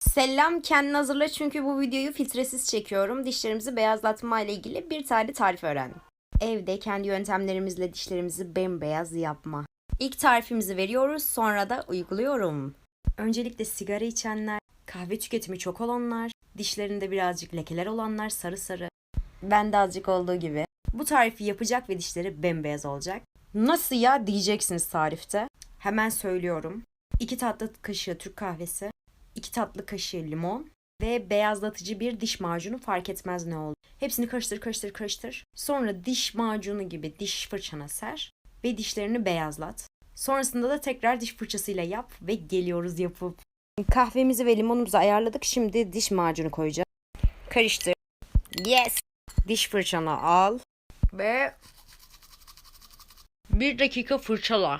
Selam kendini hazırla çünkü bu videoyu filtresiz çekiyorum. Dişlerimizi beyazlatma ile ilgili bir tane tarif öğrendim. Evde kendi yöntemlerimizle dişlerimizi bembeyaz yapma. İlk tarifimizi veriyoruz sonra da uyguluyorum. Öncelikle sigara içenler, kahve tüketimi çok olanlar, dişlerinde birazcık lekeler olanlar sarı sarı. Ben de azıcık olduğu gibi. Bu tarifi yapacak ve dişleri bembeyaz olacak. Nasıl ya diyeceksiniz tarifte. Hemen söylüyorum. 2 tatlı kaşığı Türk kahvesi, 2 tatlı kaşığı limon ve beyazlatıcı bir diş macunu fark etmez ne oldu. Hepsini karıştır karıştır karıştır. Sonra diş macunu gibi diş fırçana ser ve dişlerini beyazlat. Sonrasında da tekrar diş fırçasıyla yap ve geliyoruz yapıp. Kahvemizi ve limonumuzu ayarladık. Şimdi diş macunu koyacağız. Karıştır. Yes. Diş fırçanı al ve bir dakika fırçala.